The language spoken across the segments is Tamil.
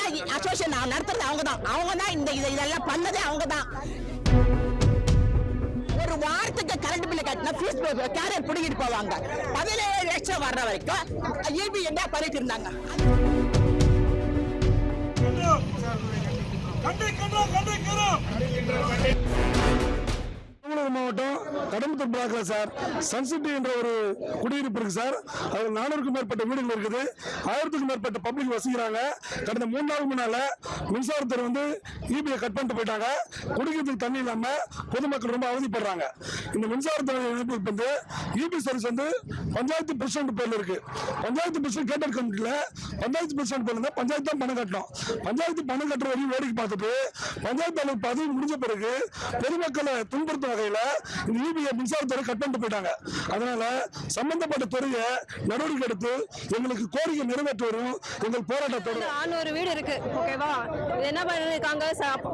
ஏன்னா அசோசியேஷன் நடத்துறது அவங்க தான் அவங்க தான் இந்த இதை இதெல்லாம் பண்ணதே அவங்க தான் ஒரு வாரத்துக்கு கரண்ட் பில்லு கட்டினா ஃபீஸ் கேரியர் பிடிக்கிட்டு போவாங்க. பதினேழு லட்சம் வர்ற வரைக்கும் இபி என்ன பண்ணிட்டு இருந்தாங்க. கண்டிக்கின்றோம் கண்டிக்கிறோம். திருவள்ளூர் மாவட்டம் கடம்பத்தூர் பிளாக்ல சார் சன்சிட்டி என்ற ஒரு குடியிருப்பு இருக்கு சார். அதில் நானூறுக்கும் மேற்பட்ட வீடுகள் இருக்குது. ஆயிரத்துக்கும் மேற்பட்ட பப்ளிக் வசிக்கிறாங்க. கடந்த மூணு நாள் முன்னால மின்சாரத்துறை வந்து இபிஐ கட் பண்ணிட்டு போயிட்டாங்க. குடிக்கிறதுக்கு தண்ணி இல்லாம பொதுமக்கள் ரொம்ப அவதிப்படுறாங்க. இந்த மின்சாரத்துறை இணைப்பு வந்து ஈபி சர்வீஸ் வந்து பஞ்சாயத்து பிரசிடண்ட் பேர்ல இருக்கு. பஞ்சாயத்து பிரசிடண்ட் கேட்டட் கமிட்டியில பஞ்சாயத்து பிரசிடண்ட் பேர்ல இருந்தா பஞ்சாயத்து தான் பணம் கட்டணும். பஞ்சாயத்து பணம் கட்டுற வரையும் வேடிக்கை பார்த்துட்டு பஞ்சாயத்து அளவு பதவி முடிஞ்ச பிறகு பொதுமக்களை துன்புறுத்தும் வகையில இந்த ஈபியை மின்சாரத்துறை கட் பண்ணிட்டு போயிட்டாங்க. அதனால சம்பந்தப்பட்ட துறையை நடவடிக்கை எடுத்து எங்களுக்கு கோரிக்கை நிறைவேற்ற வரும் எங்கள் போராட்டத்தோட நானூறு வீடு இருக்கு ஓகேவா என்ன பண்ணிருக்காங்க?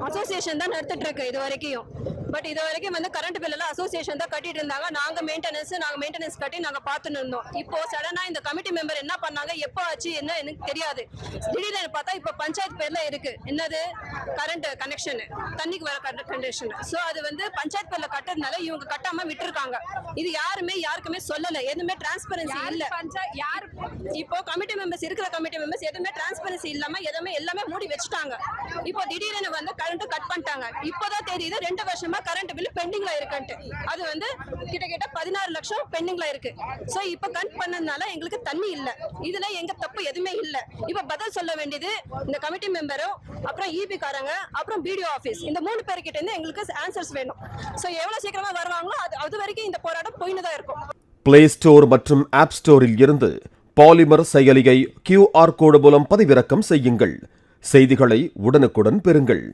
அசோசியேஷன் தான் நடத்திட்டு இருக்கு இது வரைக்கும். பட் இது வரைக்கும் வந்து கரண்ட் பில் எல்லாம் அசோசியேஷன் தான் கட்டிட்டு இருந்தாங்க. நாங்க மெயின்டெனன்ஸ் நாங்க மெயின்டெனன்ஸ் கட்டி நாங்க பார்த்துட்டு இருந்தோம். இப்போ சடனா இந்த கமிட்டி மெம்பர் என்ன பண்ணாங்க? எப்போ ஆச்சு? என்ன? எனக்கு தெரியாது. திடீர்னு பார்த்தா இப்போ பஞ்சாயத்து பேர்ல இருக்கு. என்னது? கரண்ட் கனெக்ஷன் தண்ணிக்கு வர கனெக்ஷன் சோ அது வந்து பஞ்சாயத்து பேர்ல கட்டுறதுனால இவங்க கட்டாம விட்டுருக்காங்க. இது யாருமே யாருக்குமே சொல்லல. எதுவுமே டிரான்ஸ்பரன்சி இல்ல. யார் இப்போ கமிட்டி மெம்பர்ஸ் இருக்கிற கமிட்டி மெம்பர்ஸ் எதுவுமே டிரான்ஸ்பரன்சி இல்லாம எதுவுமே எல்லாமே மூடி வச்சுட்டாங்க. இப்போ திடீர்னு வந்து கரண்ட் கட் பண்ணிட்டாங்க. இப்போதான் தெரியுது ரெண்டு வருஷமா கரண்ட் பில் பெண்டிங்ல இருக்குன்ட்டு. அது வந்து கிட்டத்தட்ட பதினாறு லட்சம் பெண்டிங்ல இருக்கு. சோ இப்போ கட் பண்ணதுனால எங்களுக்கு தண்ணி இல்ல. இதுல எங்க தப்பு எதுவுமே இல்ல. இப்போ பதில் சொல்ல வேண்டியது இந்த கமிட்டி மெம்பரும் அப்புறம் இபி காரங்க அப்புறம் பிடிஓ ஆபீஸ் இந்த மூணு பேர்கிட்ட இருந்து எங்களுக்கு ஆன்சர்ஸ் வேணும். சோ எவ்வளவு சீக்கிரமா வருவாங்களோ அது அது வரைக்கும் இந்த போராட்டம் போயின்னு தான் இருக்கும். பிளே ஸ்டோர் மற்றும் ஆப் ஸ்டோரில் இருந்து பாலிமர் செயலியை கியூஆர் கோடு மூலம் பதிவிறக்கம் செய்யுங்கள். செய்திகளை உடனுக்குடன் பெறுங்கள்.